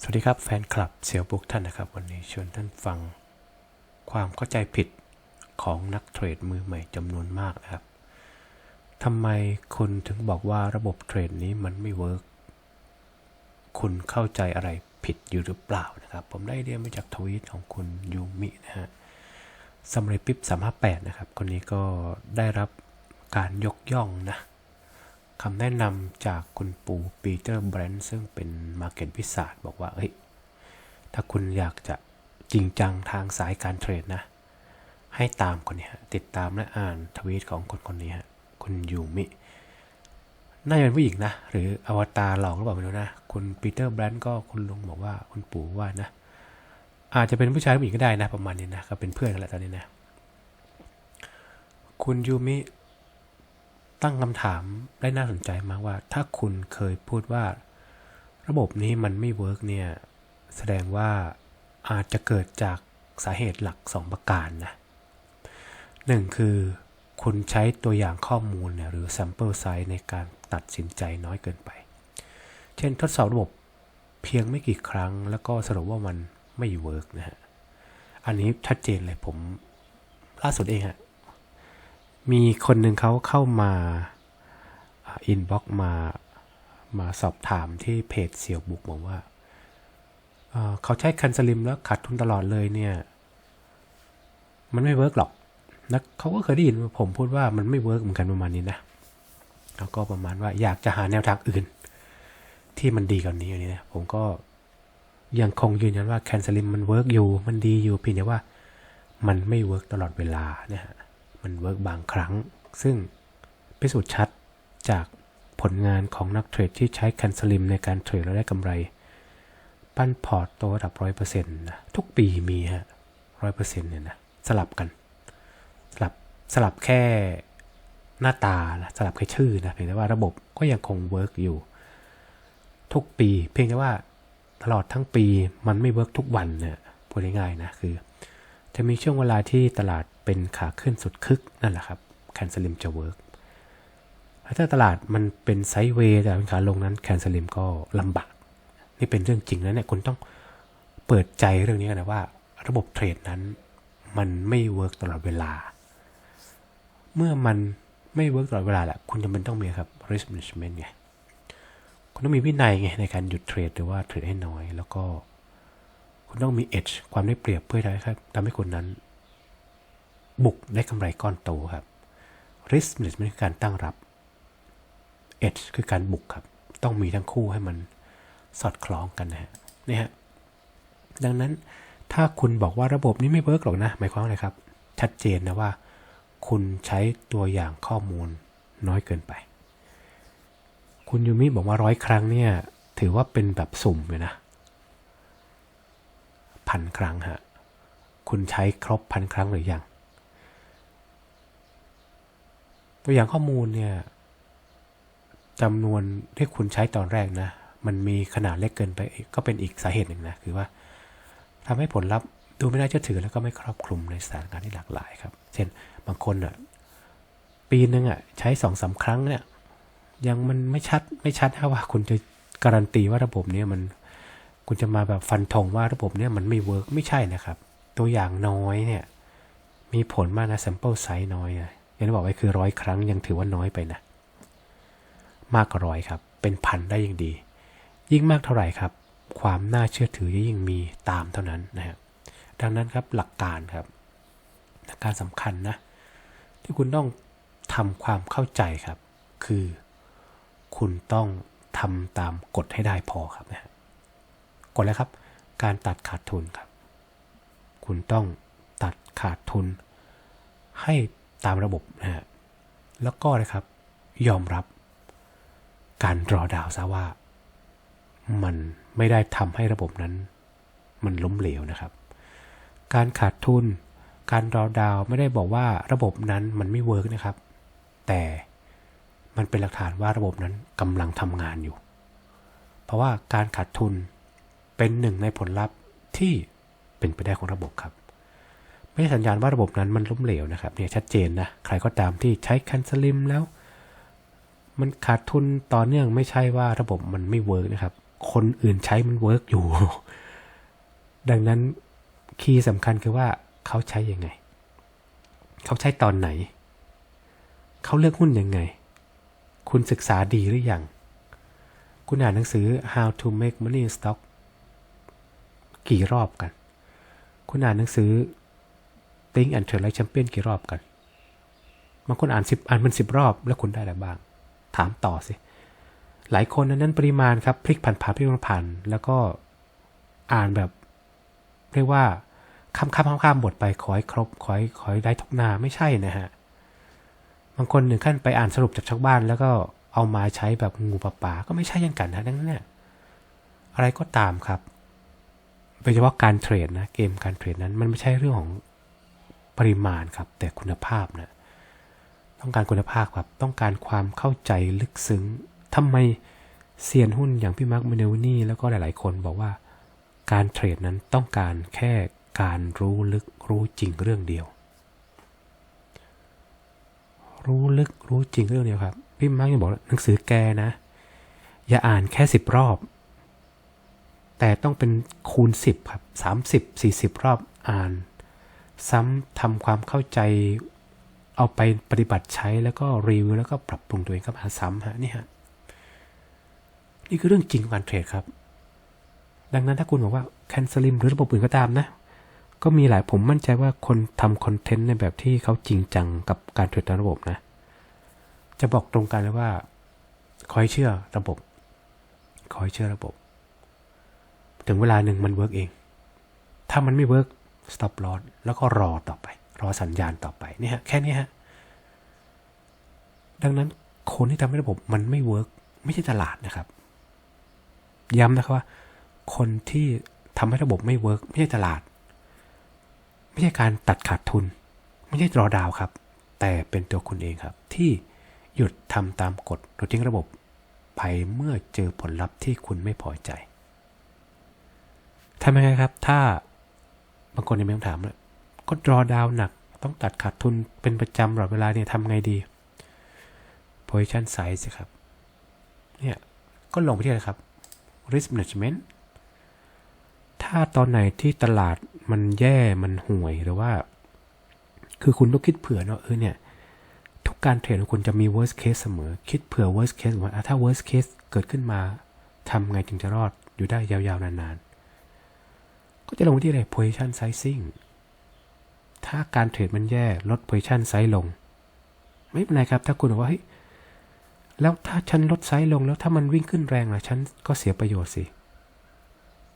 สวัสดีครับแฟนคลับเซียวบุกท่านนะครับ วันนี้ชวนท่านฟังความเข้าใจผิดของนักเทรดมือใหม่จำนวนมากนะครับทำไมคุณถึงบอกว่าระบบเทรดนี้มันไม่เวิร์กคุณเข้าใจอะไรผิดอยู่หรือเปล่านะครับ ผมได้ไอเดียมาจากทวีตของคุณยูมินะฮะซัมเรปิป358นะครับ คนนี้ก็ได้รับการยกย่องนะ คำแนะนำจากคุณปู่ปีเตอร์แบรนด์ซึ่งเป็นมาร์เก็ตพิศาจบอกว่าเฮ้ยถ้าคุณอยากจะจริงจังทางสายการเทรดนะ ให้ตามคนนี้ติดตามและอ่านทวีตของคนคนนี้ฮะคุณยูมิ น่าจะเป็นผู้หญิงนะ หรืออวตารหลอกหรือเปล่าไม่รู้นะ คุณปีเตอร์แบรนด์ก็คุณลุงบอกว่าคุณปู่ว่านะ อาจจะเป็นผู้ชายผู้หญิงก็ได้นะ ประมาณนี้นะ ก็เป็นเพื่อนกันแหละตอนนี้นะ คุณยูมิ ตั้งคำถามได้น่าสนใจมากว่า ถ้าคุณเคยพูดว่า ระบบนี้มันไม่เวิร์กเนี่ย แสดงว่าอาจจะเกิดจากสาเหตุหลัก 2 ประการนะหนึ่งคือคุณใช้ตัวอย่างข้อมูลเนี่ยหรือ sample size ในการตัดสินใจน้อยเกินไป เช่นทดสอบระบบเพียงไม่กี่ครั้ง แล้วก็สรุปว่ามันไม่เวิร์กนะฮะ อันนี้ชัดเจนเลยผมล่าสุดเองฮะ มีคนหนึ่งเขาเข้ามาอินบ็อกมามาสอบถามที่เพจเสี่ยวบุกบอกว่าเเขาใช้คันสลิมแล้วขาดทุนตลอดเลยเนี่ย มันไม่เวิร์กหรอกนะเขาก็เคยได้ยินผมพูดว่ามันไม่เวิร์กเหมือนกันประมาณนี้นะแล้วก็ประมาณว่าอยากจะหาแนวทางอื่น ที่มันดีกว่านี้อย่างนี้นะผมก็ยังคงยืนยันว่าแคนสลิมมันเวิร์กอยู่ มันดีอยู่เพียงแต่ว่ามันไม่เวิร์กตลอดเวลาเนี่ยฮะ มันเวิร์กบางครั้ง ซึ่งพิสูจน์ชัดจากผลงานของนักเทรดที่ใช้แคนสลิมในการเทรดแล้วได้กำไร ปั้นพอร์ตโตระดับร้อยเปอร์เซ็นต์นะทุกปีมีฮะร้อยเปอร์เซ็นต์เนี่ยนะสลับกัน สลับสลับแค่หน้าตานะสลับแค่ชื่อนะเพียงแต่ว่าระบบก็ยังคงเวิร์กอยู่ ทุกปี เพียงแต่ว่าตลอดทั้งปีมันไม่เวิร์กทุกวันเนี่ยพูดง่ายๆนะคือ จะมีช่วงเวลาที่ตลาด เป็นขาขึ้นสุดคึกนั่นแหละครับแคนสลิมจะเวิร์กถ้าตลาดมันเป็นไซด์เวย์แต่เป็นขาลงนั้นแคนสลิมก็ลำบาก นี่เป็นเรื่องจริงแล้วเนี่ยคุณต้องเปิดใจเรื่องนี้นะว่า ระบบเทรดนั้นมันไม่เวิร์กตลอดเวลา เมื่อมันไม่เวิร์กตลอดเวลาแหละคุณจำเป็นต้องมีครับ risk management ไงคุณต้องมีวินัยไงในการหยุดเทรดหรือว่าเทรดให้น้อย แล้วก็ คุณต้องมี edge ความได้เปรียบเพื่อทำให้ทำให้คุณนั้น บุกได้กำไรก้อนโตครับ risk management คือการตั้งรับ edge คือการบุกครับ ต้องมีทั้งคู่ให้มันสอดคล้องกันนะฮะนี่ฮะดังนั้นถ้าคุณบอกว่าระบบนี้ไม่เวิร์กหรอกนะหมายความว่าอะไรครับ ชัดเจนนะว่า คุณใช้ตัวอย่างข้อมูลน้อยเกินไป คุณยูมิบอกว่าร้อยครั้งเนี่ยถือว่าเป็นแบบสุ่มเลยนะพันครั้งฮะ คุณใช้ครบพันครั้งหรือยัง ตัวอย่างข้อมูลเนี่ยจำนวนที่คุณใช้ตอนแรกนะ มันมีขนาดเล็กเกินไปก็เป็นอีกสาเหตุหนึ่งนะ คือว่าทำให้ผลลัพธ์ดูไม่น่าเชื่อถือแล้วก็ไม่ครอบคลุมในสถานการณ์ที่หลากหลายครับ เช่นบางคนอะปีหนึ่งอะใช้สองสาครั้งเนี่ยยังมันไม่ชัดไม่ชัดนะว่าคุณจะการันตีว่าระบบเนี้ยมันคุณจะมาแบบฟันธงว่าระบบเนี้ยมันไม่เวิร์กไม่ใช่นะครับ ตัวอย่างน้อยเนี่ยมีผลมากนะ sample size น้อยนะ อย่างที่บอกไว้คือร้อยครั้งยังถือว่าน้อยไปนะ มากกว่าร้อยครับ เป็นพันได้ยิ่งดี ยิ่งมากเท่าไหร่ครับ ความน่าเชื่อถือยิ่งมีตามเท่านั้นนะครับดังนั้นครับหลักการครับ หลักการสำคัญนะ ที่คุณต้องทำความเข้าใจครับ คือ คุณต้องทำตามกฎให้ได้พอครับนะฮะกฎแล้วครับ การตัดขาดทุนครับ คุณต้องตัดขาดทุนให้ ตามระบบนะฮะแล้วก็นะครับ ยอมรับ การรอดาวซะว่า มันไม่ได้ทำให้ระบบนั้น มันล้มเหลวนะครับ การขาดทุน การรอดาวไม่ได้บอกว่าระบบนั้นมันไม่เวิร์กนะครับ แต่มันเป็นหลักฐานว่าระบบนั้นกำลังทำงานอยู่ เพราะว่าการขาดทุนเป็นหนึ่งในผลลัพธ์ที่เป็นไปได้ของระบบครับ ไม่ใช่สัญญาณว่าระบบนั้นมันล้มเหลวนะครับเนี่ยชัดเจนนะใครก็ตามที่ใช้คันสลิมแล้ว มันขาดทุนต่อเนื่องไม่ใช่ว่าระบบมันไม่เวิร์กนะครับ คนอื่นใช้มันเวิร์กอยู่ ดังนั้นคีย์สำคัญคือว่าเขาใช้ยังไง เขาใช้ตอนไหน เขาเลือกหุ้นยังไง คุณศึกษาดีหรือยัง คุณอ่านหนังสือ How to Make Money in Stock กี่รอบกัน คุณอ่านหนังสือ Think and Trade Like Champion กี่รอบกันบางคนอ่านสิบอ่านมันสิบรอบแล้วคุณได้อะไรบ้าง ถามต่อสิ หลายคนนั้นปริมาณครับ พลิกผ่านผ่านพลิกผ่านผ่านแล้วก็อ่านแบบ เรียกว่าข้ามข้ามข้ามข้ามบทไปขอให้ครบขอให้ขอให้ได้ทุกหนาไม่ใช่นะฮะ บางคนหนึ่งขั้นไปอ่านสรุปจากชาวบ้าน แล้วก็เอามาใช้แบบงูปลาปาก็ไม่ใช่ยังกันนะดังนั้นเนี่ยอะไรก็ตามครับโดยเฉพาะการเทรดนะเกมการเทรดนั้นมันไม่ใช่เรื่องของ ปริมาณครับ แต่คุณภาพนะต้องการคุณภาพครับ ต้องการความเข้าใจลึกซึ้งทำไมเซียนหุ้นอย่างพี่มาร์คเมเนลนี่แล้วก็หลาย ๆ คนบอกว่า การเทรดนั้นต้องการแค่การรู้ลึกรู้จริงเรื่องเดียว รู้ลึกรู้จริงเรื่องเดียวครับ พี่มาร์กยังบอกหนังสือแกนะ อย่าอ่านแค่สิบรอบ แต่ต้องเป็นคูณสิบครับสามสิบสี่สิบรอบอ่าน ซ้ำทำความเข้าใจเอาไปปฏิบัติใช้แล้วก็รีวิวแล้วก็ปรับปรุงตัวเองครับหาซ้ำฮะนี่ฮะนี่คือเรื่องจริงของการเทรดครับ ดังนั้นถ้าคุณบอกว่าแคนเซลิมหรือระบบอื่นก็ตามนะ ก็มีหลายผมมั่นใจว่าคนทำคอนเทนต์ในแบบที่เขาจริงจังกับการเทรดตามระบบนะ จะบอกตรงกันเลยว่าขอให้เชื่อระบบขอให้เชื่อระบบ ถึงเวลาหนึ่งมันเวิร์กเอง ถ้ามันไม่เวิร์ก stop loss แล้วก็รอต่อไป รอสัญญาณต่อไปนี่ฮะแค่นี้ฮะดังนั้นคนที่ทำให้ระบบมันไม่เวิร์กไม่ใช่ตลาดนะครับ ย้ำนะครับว่า คนที่ทำให้ระบบไม่เวิร์กไม่ใช่ตลาด ไม่ใช่การตัดขาดทุน ไม่ใช่รอดาวครับ แต่เป็นตัวคุณเองครับ ที่หยุดทำตามกฎโดยทิ้งระบบไปเมื่อเจอผลลัพธ์ที่คุณไม่พอใจทำยังไงครับ ถ้า บางคนยังมีคำถามเลยก็รอดาวหนักต้องตัดขาดทุนเป็นประจำตลอดเวลาเนี่ยทำไงดี position size ครับ เนี่ย ก็ลงไปที่อะไรครับ risk management ถ้าตอนไหนที่ตลาดมันแย่มันห่วยหรือว่า คือคุณต้องคิดเผื่อเนาะเออเนี่ย ทุกการเทรดของคุณจะมี worst case เสมอ คิดเผื่อ worst case ว่าถ้า worst case เกิดขึ้นมาทำไงถึงจะรอดอยู่ได้ยาวๆนานๆ ก็จะลงที่อะไร position sizing ถ้าการเทรดมันแย่ลด position size ลง ไม่เป็นไรครับ ถ้าคุณบอกว่าเฮ้ยแล้วถ้าฉันลดไซส์ลงแล้วถ้ามันวิ่งขึ้นแรงล่ะฉันก็เสียประโยชน์สิ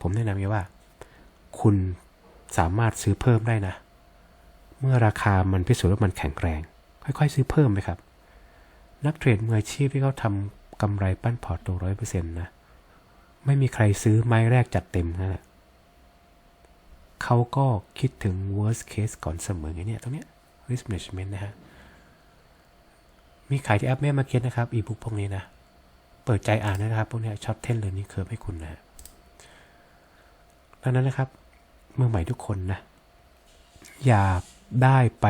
ผมแนะนำว่า คุณสามารถซื้อเพิ่มได้นะ เมื่อราคามันพิสูจน์ว่ามันแข็งแรง ค่อยๆ ซื้อเพิ่มไปครับ นักเทรดมืออาชีพที่เขาทำกำไรปั้นพอร์ตตัวร้อยเปอร์เซ็นต์นะ ไม่มีใครซื้อไม้แรกจัดเต็มนะ เขาก็คิดถึง worst case ก่อนเสมอไงเนี่ยตรงเนี้ย risk management นะฮะ มีขายที่แอปแม่มาเก็ตนะครับ อีบุ๊กพวกนี้นะ เปิดใจอ่านนะครับ พวกนี้ช็อตเทนเลยนี่เคยให้คุณนะดังนั้นนะครับเมื่อใหม่ทุกคนนะ อย่าได้ไป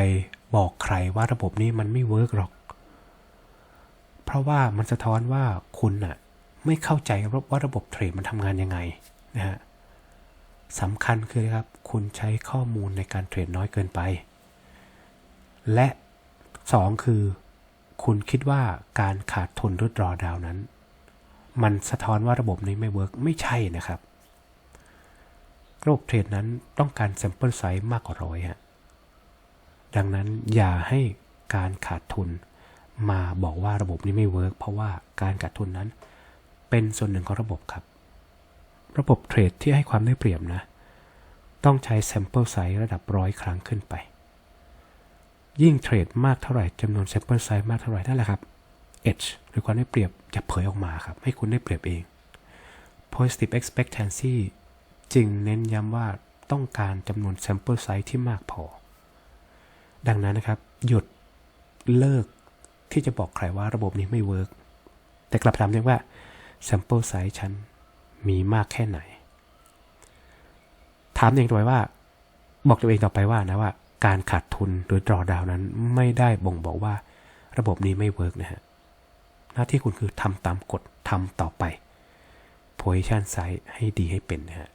บอกใครว่าระบบนี้มันไม่เวิร์กหรอก เพราะว่ามันสะท้อนว่าคุณน่ะไม่เข้าใจว่าระบบเทรดมันทำงานยังไงนะฮะ สำคัญคือครับ คุณใช้ข้อมูลในการเทรดน้อยเกินไป และสองคือ คุณคิดว่าการขาดทุนรือดรอดาวนั้น มันสะท้อนว่าระบบนี้ไม่เวิร์กไม่ใช่นะครับ ระบบเทรดนั้นต้องการ sample size มากกว่าร้อยฮะดังนั้นอย่าให้การขาดทุนมาบอกว่าระบบนี้ไม่เวิร์กเพราะว่าการขาดทุนนั้น เป็นส่วนหนึ่งของระบบครับ ระบบเทรดที่ให้ความได้เปรียบนะ ต้องใช้ sample size ระดับร้อยครั้งขึ้นไป ยิ่งเทรดมากเท่าไหร่จำนวน sample size มากเท่าไหร่นั่นแหละครับ edge หรือความได้เปรียบจะเผยออกมาครับ ให้คุณได้เปรียบเอง positive expectancy จึงเน้นย้ำว่าต้องการจำนวน sample size ที่มากพอ ดังนั้นนะครับ หยุดเลิกที่จะบอกใครว่าระบบนี้ไม่เวิร์กแต่กลับถามเองว่า sample size ฉัน มีมากแค่ไหน ถามเองตัวว่า บอกตัวเองต่อไปว่านะว่า การขาดทุนหรือ drawdown นั้นไม่ได้บ่งบอกว่า ระบบนี้ไม่เวิร์กนะฮะ หน้าที่คุณคือทำตามกฎทำต่อไป position size ให้ดีให้เป็นนะฮะ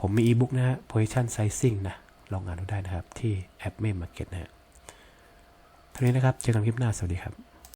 ผมมีอีบุ๊กนะฮะ position sizing นะ ลองอ่านดูได้นะครับ ที่แอปเม Market นะฮะเท่านี้นะครับ เจอกันคลิปหน้า สวัสดีครับ